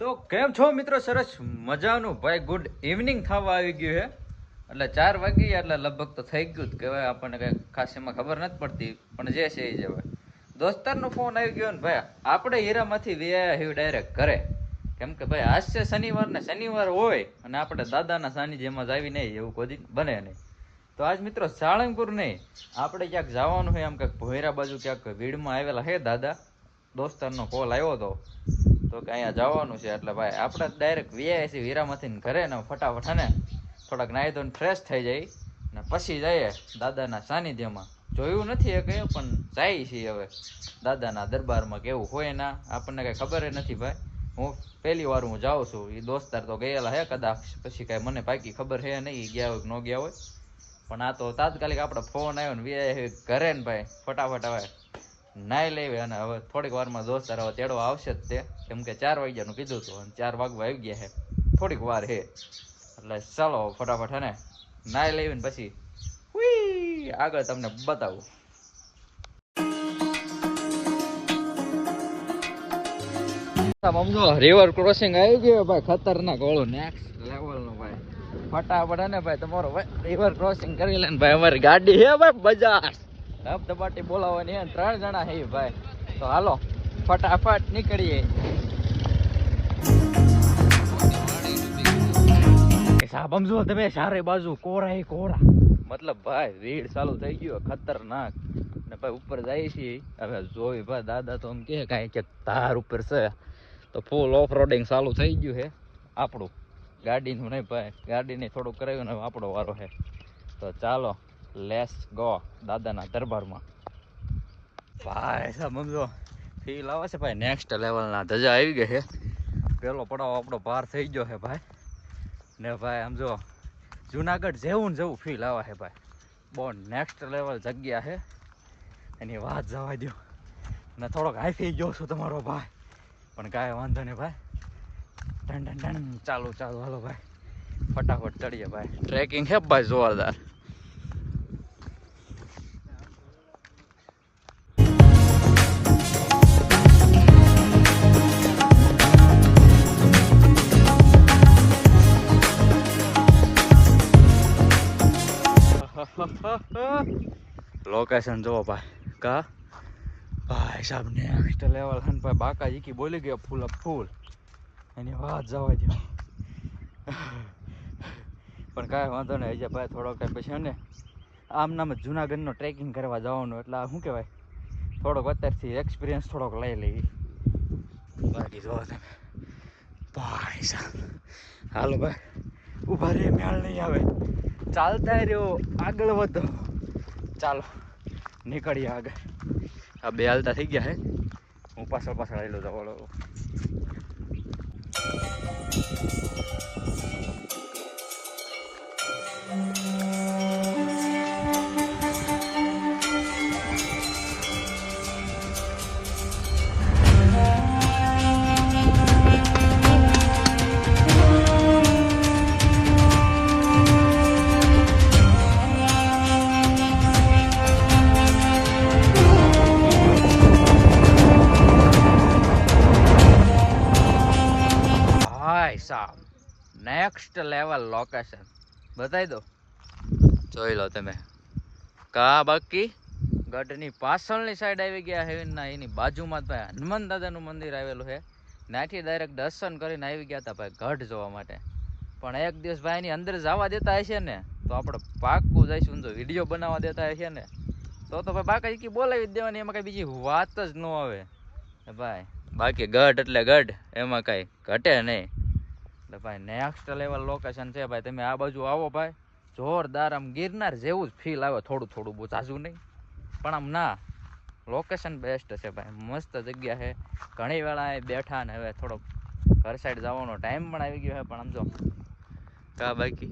તો કેમ છો મિત્રો? સરસ મજાનું ભાઈ ગુડ ઇવનિંગ થવા આવી ગયું છે એટલે ચાર વાગી એટલે લગભગ તો થઈ ગયું જ કહેવાય, આપણને કઈ ખાસ એમાં ખબર નથી પડતી, પણ જે છે એ જ દોસ્તારનો ફોન આવી ગયો ને ભાઈ, આપણે હીરામાંથી વ્યાયા હી ડાયરેક્ટ ઘરે. કેમ કે ભાઈ, આજ છે શનિવાર ને શનિવાર હોય અને આપણે દાદાના સાનિધ્યમાં જ આવી નહીં એવું કોઈ બને નહીં. તો આજ મિત્રો સાળંગપુર નહીં, આપણે ક્યાંક જવાનું હોય, આમ કંઈક ભોયરા બાજુ ક્યાંક ભીડમાં આવેલા હે દાદા. દોસ્તારનો કોલ આવ્યો હતો તો કે અહીંયા જવાનું છે. એટલે ભાઈ, આપણે ડાયરેક્ટ વીઆઈ છીએ વીરામાંથી ઘરે ને ફટાફટ ને થોડાક નાહી ધોઈને ફ્રેશ થઈ જાય ને પછી જઈએ દાદાના સાનિધ્યમાં. જોયું નથી એ કંઈ, પણ જાય છીએ હવે. દાદાના દરબારમાં કેવું હોય ના. આપણને કાંઈ ખબર નથી ભાઈ. હું પહેલી વાર હું જાઉં છું. એ દોસ્તાર તો ગયેલા હે કદાચ. પછી કાંઈ મને પાકી ખબર હે નહીં ગયા હોય કે ન ગયા હોય. પણ આ તો તાત્કાલિક આપણે ફોન આવ્યો ને વીઆઈ ઘરે ને ભાઈ, ફટાફટ હવે. નાઈ લેવી અને હવે થોડીક વારમાં દોસ્તાર હવે તેડવા આવશે જ તે. કેમ કે ચાર વાગ્યાનું કીધું હતું અને ચાર વાગવા આવી ગયા છે. થોડીક વાર હે એટલે ચાલો ફટાફટ હે ને, નાઈ લેવીને પછી હુઈ, આગળ તમને બતાવું. રિવર ક્રોસિંગ આવી ગયો ભાઈ, ખતરનાક ઓળું નેક્સ્ટ લેવલનું ભાઈ. ફટાફટ ને ભાઈ, તમારો રિવર ક્રોસિંગ કરી લે ભાઈ, અમારી ગાડી હે ભાઈ, બજાર. હબ દબાટી બોલાવવાની હે ત્રણ જણા હે ભાઈ. તો હાલો, ફટાફટ નીકળીએ. સાહેબ સમજો તમે, ચારે બાજુ કોરા કોરા. મતલબ ભાઈ ભીડ ચાલુ થઈ ગયો ખતરનાક. ને ભાઈ, ઉપર જાય છે. હવે જોઈ ભાઈ, દાદા તો એમ કે કાંઈ કે તાર ઉપર છે. તો ફૂલ ઓફ રોડિંગ ચાલુ થઈ ગયું છે આપણું ગાડીનું નહીં ભાઈ, ગાડીને થોડું કરાવ્યું ને આપણો વારો છે તો ચાલો. લેસ ગો દાદાના દરબારમાં. ભાઈ, સાહેબ સમજો ફીલ આવે છે ભાઈ નેક્સ્ટ લેવલના ધજા આવી ગઈ છે. પેલો પડાવ આપણો પાર થઈ ગયો છે ભાઈ. ને ભાઈ સમજો જુનાગઢ જેવું ને જેવું ફીલ આવે છે ભાઈ. બહુ નેક્સ્ટ લેવલ જગ્યા છે. એની વાત જવા દો ને થોડોક હાઈફી ગયો છું તમારો ભાઈ. પણ કાંઈ વાંધો નહીં ભાઈ. ટન ટન ટન ચાલુ ચાલુ. હાલો ભાઈ. ફટાફટ ચડીએ ભાઈ. ટ્રેકિંગ છે ભાઈ, જોરદાર. લોકેશન જુઓ ભાઈ. કા? ભાઈ સાહેબ નેક્સ્ટ લેવલ હન ભાઈ બાકા જીકી બોલી ગયો ફૂલ અપ ફૂલ. એની વાત જવા દો પણ કાંઈ વાંધો નહીં, હજી ભાઈ થોડોક ટાઈમ પછી ને આમ નામ જુનાગઢનો ટ્રેકિંગ કરવા જવાનું એટલે શું કહેવાય? થોડોક અત્યારથી એક્સપિરિયન્સ થોડોક લઈ લઈ બાકી જો તમે. ભાઈ સાહેબ, હાલો ભાઈ. ઊભા રે મેળ નહીં આવે. ચાલતા રહ્યો આગળ વધો. ચાલો નીકળીએ આગળ. આ બે હાલતા થઈ ગયા હે. હું પાછળ પાછળ આવેલો જવાળો નેક્સ્ટ લેવલ લોકેશન બતાવી દો. જોઈ લો તમે. કા બાકી? ગઢની પાછળની સાઈડ આવી ગયા છે એની બાજુમાં જ ભાઈ હનુમાન દાદાનું મંદિર આવેલું છે ત્યાંથી ડાયરેક્ટ દર્શન કરીને આવી ગયા હતા ભાઈ ગઢ જોવા માટે. પણ એક દિવસ ભાઈ એની અંદર જવા દેતા હશે ને તો આપણે પાક્કું જઈશું જો વીડિયો બનાવવા દેતા હશે ને. તો તો ભાઈ બાકા કી બોલાવી જ દેવાની એમાં કાંઈ બીજી વાત જ ન આવે. ભાઈ. બાકી ગઢ એટલે ગઢ એમાં કાંઈ ઘટે નહીં. એટલે ભાઈ નેક્સ્ટ લેવલ લોકેશન છે ભાઈ, તમે આ બાજુ આવો ભાઈ. જોરદાર આમ ગિરનાર જેવું જ ફીલ આવે, થોડું થોડું બહુ ઝાઝું નહીં. પણ આમ ના લોકેશન બેસ્ટ છે ભાઈ. મસ્ત જગ્યા છે. ઘણી વેળા બેઠા ને હવે થોડોક ઘર સાઈડ જવાનો ટાઈમ પણ આવી ગયો છે, પણ આમ જો. કા બાકી?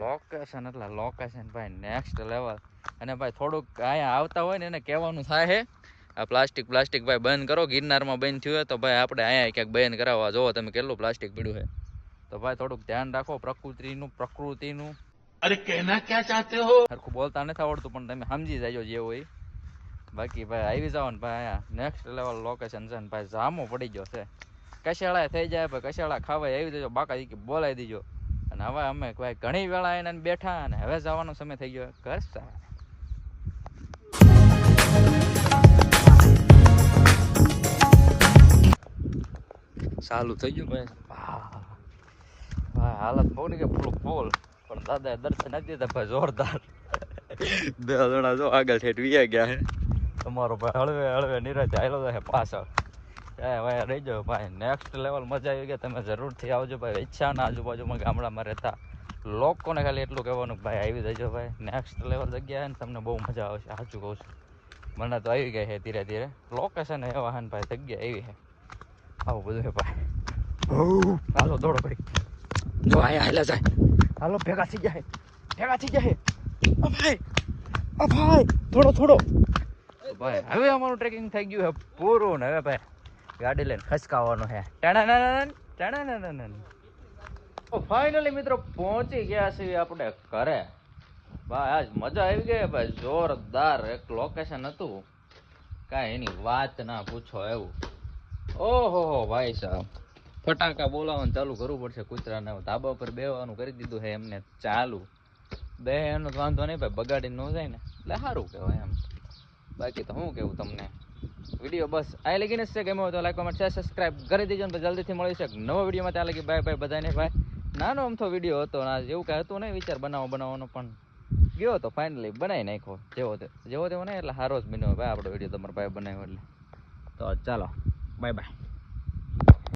લોકેશન એટલે લોકેશન ભાઈ નેક્સ્ટ લેવલ અને ભાઈ, થોડુંક અહીંયા આવતા હોય ને એને કહેવાનું થાય છે, આ પ્લાસ્ટિક પ્લાસ્ટિક ભાઈ બંધ કરો, ગિરનારમાં બંધ થયું હોય તો ભાઈ આપણે અહીંયા ક્યાંક બંધ કરાવવા. જોવો તમે કેટલું પ્લાસ્ટિક પીડ્યું છે. તો ભાઈ થોડુંક ધ્યાન રાખો પ્રકૃતિ નું અરે કહેના ક્યાં ચાહતે હો? સરખું બોલતા નથી આવડતું પણ તમે સમજી જાજો જે હોય. બાકી ભાઈ આવી જાઓ ને ભાઈ નેક્સ્ટ લેવલ લોકેશન છે ને ભાઈ જામો પડી ગયો છે. કશાળા થઈ જાય ભાઈ કશાળા ખાવા આવી દેજો બાકા કે બોલાવી દેજો. અને હવે અમે ભાઈ ઘણી વેળા એને બેઠા અને હવે જવાનો સમય થઈ ગયો ઘર સારા ચાલુ થઈ ગયું ભાઈ. ભાઈ હાલત બહુ ને કે ફૂલ ફૂલ પણ દાદા દર્શન નથી દીધા ભાઈ જોરદાર. બે જણા જો આગળ ઠેઠ વિયા ગયા હે તમારો ભાઈ હળવે હળવે નિરાતે આવેલો છે પાછળ. એ ભાઈ રહી જાઓ ભાઈ. નેક્સ્ટ લેવલ મજા આવી ગયા તમે જરૂરથી આવજો ભાઈ. ઈચ્છાના આજુબાજુમાં ગામડામાં રહેતા લોકોને ખાલી એટલું કહેવાનું ભાઈ આવી જજો ભાઈ. નેક્સ્ટ લેવલ જગ્યા છે ને તમને બહુ મજા આવશે. સાચું કહું છું. મને તો આવી ગઈ છે ધીરે ધીરે. લોકેશન એવા છે ને ભાઈ જગ્યા એવી છે. આવું બધું છે ભાઈ. હાલો દોડો ભાઈ જો આયા હાલા જાય. હાલો ભેગા થઈ જાય ભેગા થઈ ગયા ઓ ભાઈ ઓ ભાઈ થોડો થોડો. ભાઈ હવે અમારું ટ્રેકિંગ થઈ ગયું હે પૂરું ને હવે ભાઈ ગાડી લઈને ખસકાવાનું છે ટાણાનાનાન, ટાણાનાનાન. તો ફાઇનલી મિત્રો પહોંચી ગયા છીએ આપણે ઘરે. ભાઈ આજ મજા આવી ગઈ ભાઈ. જોરદાર એક લોકેશન હતું. કાંઈ એની વાત ના પૂછો એવું. ઓહો હો ભાઈ સાહેબ. ફટાકા બોલાવવાનું ચાલુ કરવું પડશે. કૂતરાને ધાબા પર બેવાનું કરી દીધું છે એમને ચાલુ. બે એનો વાંધો નહીં ભાઈ બગાડી ન જાય ને. એટલે સારું કહેવાય એમ. બાકી તો શું કેવું તમને? વીડિયો બસ આ લગીને છે. ગમ્યો તો લાઈક કમેન્ટ શેર સબસ્ક્રાઈબ કરી દેજો ને જલ્દીથી મળી છે નવો વિડીયોમાં ત્યાં લગી. બાય બાય બધાને ભાઈ. નાનો અમથો વીડિયો હતો ના એવું કાંઈ હતું નહીં, વિચાર બનાવો, બનાવવાનો પણ. ગયો તો ફાઇનલી બનાવી નાખ્યો. જેવો તે જેવો તેવો નહીં, એટલે સારો જ બન્યો ભાઈ આપણો વીડિયો તમારો ભાઈ બનાવ્યો એટલે. તો ચાલો બાય બાય